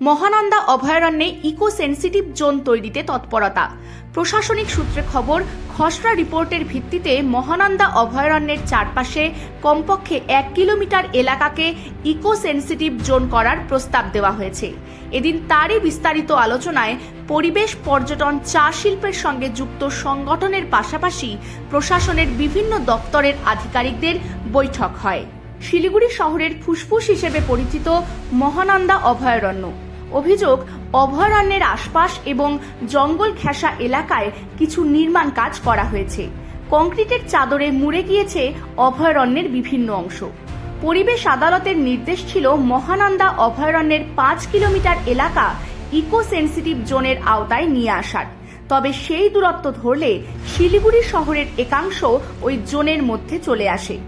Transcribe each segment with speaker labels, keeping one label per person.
Speaker 1: মহানন্দা অভয়ারণ্যে eco sensitive zone তৈরিতে তৎপরতা। প্রশাসনিক সূত্রে খবর, খসড়া রিপোর্টের ভিত্তিতে মহানন্দা অভয়ারণ্যের চারপাশে কমপক্ষে এক কিলোমিটার এলাকাকে ইকো সেন্সিটিভ জোন করার প্রস্তাব দেওয়া হয়েছে। এদিন তারই বিস্তারিত আলোচনায় পরিবেশ পর্যটন চা শিল্পের সঙ্গে যুক্ত সংগঠনের পাশাপাশি প্রশাসনের বিভিন্ন দপ্তরের আধিকারিকদের বৈঠক হয়। শিলিগুড়ি শহরের ফুসফুস হিসেবে পরিচিত মহানন্দা অভয়ারণ্য। অভিযোগ, অভয়ারণ্যের আশপাশ এবং জঙ্গল ঘেঁষা এলাকায় কিছু নির্মাণ কাজ করা হয়েছে। কংক্রিটের চাদরে মুড়ে গিয়েছে অভয়ারণ্যের বিভিন্ন অংশ। পরিবেশ আদালতের নির্দেশ ছিল মহানন্দা অভয়ারণ্যের পাঁচ কিলোমিটার এলাকা ইকো সেন্সিটিভ জোনের আওতায় নিয়ে আসার। তবে সেই দূরত্ব ধরলে শিলিগুড়ি শহরের একাংশ ওই জোনের মধ্যে চলে আসে।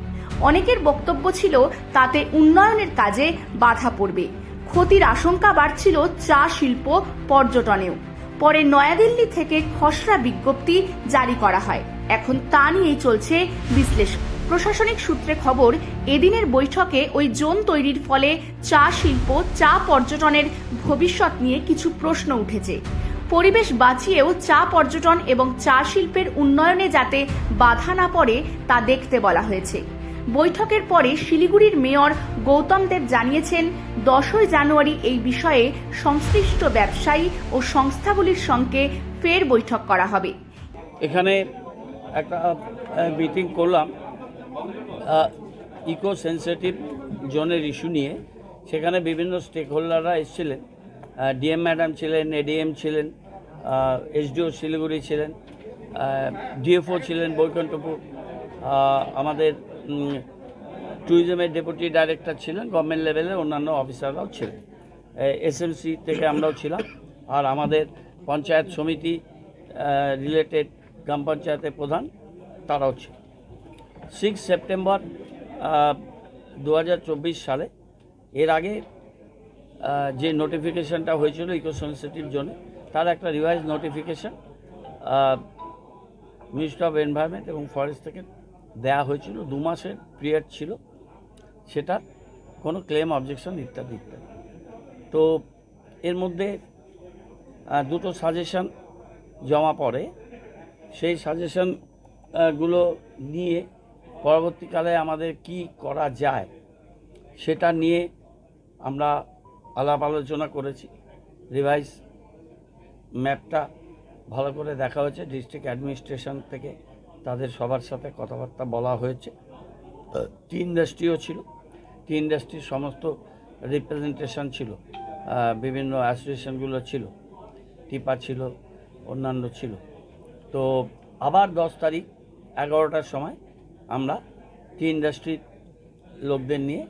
Speaker 1: অনেকের বক্তব্য ছিল, তাতে উন্নয়নের কাজে বাধা পড়বে। ক্ষতির আশঙ্কা বাড়ছিল চা শিল্প পর্যটনেও। পরে নয়াদিল্লি থেকে খসড়া বিজ্ঞপ্তি জারি করা হয়। এখন তা নিয়েই চলছে বিশ্লেষণ। প্রশাসনিক সূত্রে খবর, এদিনের বৈঠকে ওই জোন তৈরির ফলে চা শিল্প, চা পর্যটনের ভবিষ্যৎ নিয়ে কিছু প্রশ্ন উঠেছে। পরিবেশ বাঁচিয়েও চা পর্যটন এবং চা শিল্পের উন্নয়নে যাতে বাধা না পড়ে, তা দেখতে বলা হয়েছে। বৈঠকের পরে শিলিগুড়ির মেয়র গৌতম দেব জানিয়েছেন, দশই জানুয়ারি এই বিষয়ে সংশ্লিষ্ট ব্যবসায়ী ও সংস্থাগুলির সঙ্গে ফের বৈঠক করা হবে।
Speaker 2: এখানে একটা মিটিং করলাম ইকো সেন্সিটিভ জোনের ইস্যু নিয়ে। সেখানে বিভিন্ন স্টেক হোল্ডাররা এসেছিলেন ডিএম ম্যাডাম ছিলেন এডিএম ছিলেন এসডিও শিলিগুড়ি ছিলেন ডিএফও ছিলেন বৈকুণ্ঠপুর আমাদের ট্যুরিজমের ডেপুটি ডাইরেক্টর ছিলেন গভর্নমেন্ট লেভেলের অন্যান্য অফিসাররাও ছিলেন। এসএমসি থেকে আমরাও ছিলাম। আর আমাদের পঞ্চায়েত সমিতি রিলেটেড গ্রাম পঞ্চায়েতের প্রধান, তারাও ছিল সিক্স সেপ্টেম্বর দু হাজার চব্বিশ সালে, এর আগে যে নোটিফিকেশনটা হয়েছিল ইকো সেন্সিটিভ জোনে তার একটা revise notification ministry of environment এবং ফরেস্ট থেকে দেয়া হয়েছিল, দু মাসের পিরিয়ড ছিল সেটা কোনো ক্লেম অবজেকশন ইত্যাদি ইত্যাদি। তো এর মধ্যে দুটো সাজেশন জমা পড়ে। সেই সাজেশনগুলো নিয়ে পরবর্তীকালে আমাদের কি করা যায়, সেটা নিয়ে আমরা আলাপ আলোচনা করেছি। রিভাইজ ম্যাপটা ভালো করে দেখা হয়েছে ডিস্ট্রিক্ট অ্যাডমিনিস্ট্রেশন থেকে। তাদের সবার সাথে কথাবার্তা বলা হয়েছে। টি ইন্ডাস্ট্রিও ছিল। টি ইন্ডাস্ট্রির সমস্ত রিপ্রেজেন্টেশন ছিল। বিভিন্ন অ্যাসোসিয়েশনগুলো ছিল। টিপা ছিল, অন্যান্য ছিল। তো আবার দশ তারিখ, এগারোটার সময় আমরা টি ইন্ডাস্ট্রির লোকদের নিয়ে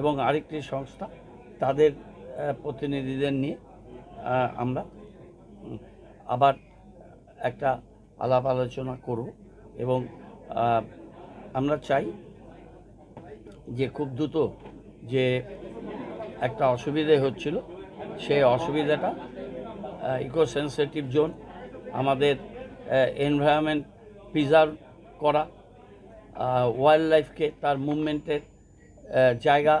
Speaker 2: এবং আরেকটি সংস্থা তাদের প্রতিনিধিদের নিয়ে আমরা আবার একটা আলাপ আলোচনা করব। এবং আমরা চাই যে খুব দ্রুত যে একটা অসুবিধে হচ্ছিল, সেই অসুবিধাটা ইকো সেন্সিটিভ জোন আমাদের এনভায়রনমেন্ট প্রিজার্ভ করা ওয়াইল্ড লাইফকে তার মুভমেন্টের জায়গা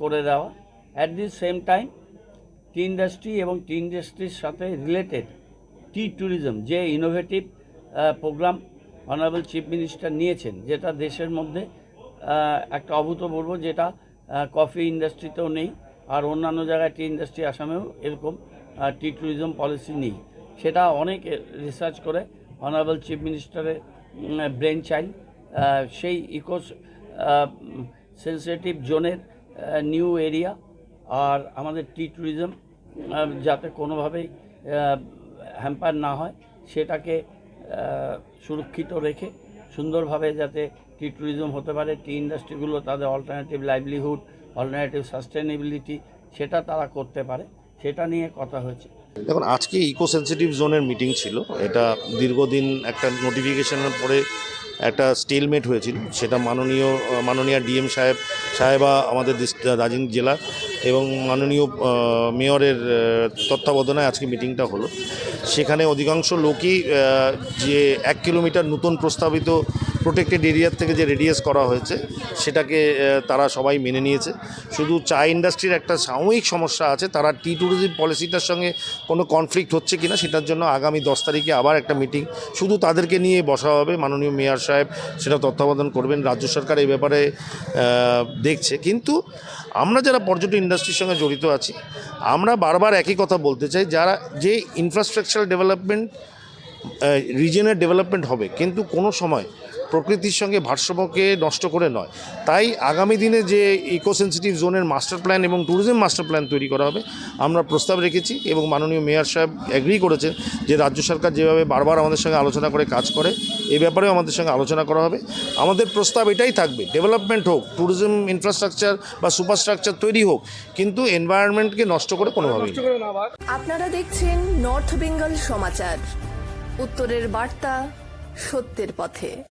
Speaker 2: করে দেওয়া। At the same time tea industry এবং টি ইন্ডাস্ট্রির সাথে রিলেটেড টি ট্যুরিজম যে innovative program honourable chief minister নিয়েছেন, যেটা দেশের মধ্যে একটা অভূতপূর্ব, যেটা কফি ইন্ডাস্ট্রিতেও নেই, আর অন্যান্য জায়গায় টি ইন্ডাস্ট্রি আসামেও এরকম টি ট্যুরিজম পলিসি নেই। সেটা অনেক রিসার্চ করে অনারেবল চিফ মিনিস্টারের ব্রেন চাইল্ড সেই ইকো সেন্সিটিভ জোনের নিউ এরিয়া আর আমাদের টি ট্যুরিজম যাতে কোনোভাবেই হ্যাম্পার না হয়, সেটাকে সুরক্ষিত রেখে সুন্দরভাবে যাতে টি ট্যুরিজম হতে পারে, টি ইন্ডাস্ট্রিগুলো তাদের অল্টারনেটিভ লাইভলিহুড অল্টারনেটিভ সাস্টেনেবিলিটি সেটা তারা করতে পারে, সেটা নিয়ে কথা হয়েছে।
Speaker 3: দেখুন, আজকে ইকো সেন্সিটিভ জোনের মিটিং ছিল। এটা দীর্ঘদিন একটা নোটিফিকেশনের পরে একটা স্টেলমেট হয়েছিল। সেটা মাননীয় মাননীয় ডিএম সাহেব, সাহেবা আমাদের দার্জিলিং জেলা এবং মাননীয় মেয়রের তত্ত্বাবধানায় আজকে মিটিংটা হলো। সেখানে অধিকাংশ লোকই যে এক কিলোমিটার নতুন প্রস্তাবিত প্রোটেক্টেড এরিয়ার থেকে যে রেডিয়াস করা হয়েছে, সেটাকে তারা সবাই মেনে নিয়েছে। শুধু চা ইন্ডাস্ট্রির একটা সাময়িক সমস্যা আছে, তারা টি ট্যুরিজম পলিসিটার সঙ্গে কোনো কনফ্লিক্ট হচ্ছে কিনা, সেটার জন্য আগামী দশ তারিখে আবার একটা মিটিং শুধু তাদেরকে নিয়ে বসা হবে, মাননীয় মেয়র সাহেব সেটা তত্ত্বাবধান করবেন, রাজ্য সরকার এই ব্যাপারে দেখছে। কিন্তু আমরা যারা পর্যটন ইন্ডাস্ট্রির সঙ্গে জড়িত আছি, আমরা বারবার একই কথা বলতে চাই, যারা, যে ইনফ্রাস্ট্রাকচার ডেভেলপমেন্ট রিজনের ডেভেলপমেন্ট হবে, কিন্তু কোনো সময় প্রকৃতির সঙ্গে ভারসাম্যকে নষ্ট করে নয়। তাই আগামী দিনে যে ইকো ইকোসেন্সিটিভ জোনের মাস্টার প্ল্যান এবং ট্যুরিজম মাস্টার প্ল্যান তৈরি করা হবে, আমরা প্রস্তাব রেখেছি এবং মাননীয় মেয়র সাহেব অ্যাগ্রি করেছেন যে রাজ্য সরকার যেভাবে বারবার আমাদের সঙ্গে আলোচনা করে কাজ করে, এ ব্যাপারেও আমাদের সঙ্গে আলোচনা করা হবে। আমাদের প্রস্তাব এটাই থাকবে ডেভেলপমেন্ট হোক ট্যুরিজম ইনফ্রাস্ট্রাকচার বা সুপারস্ট্রাকচার তৈরি হোক, কিন্তু এনভায়রনমেন্টকে নষ্ট করে কোনোভাবেই
Speaker 4: আপনারা দেখছেন নর্থ বেঙ্গল সমাচার উত্তরের বার্তা সত্যের পথে।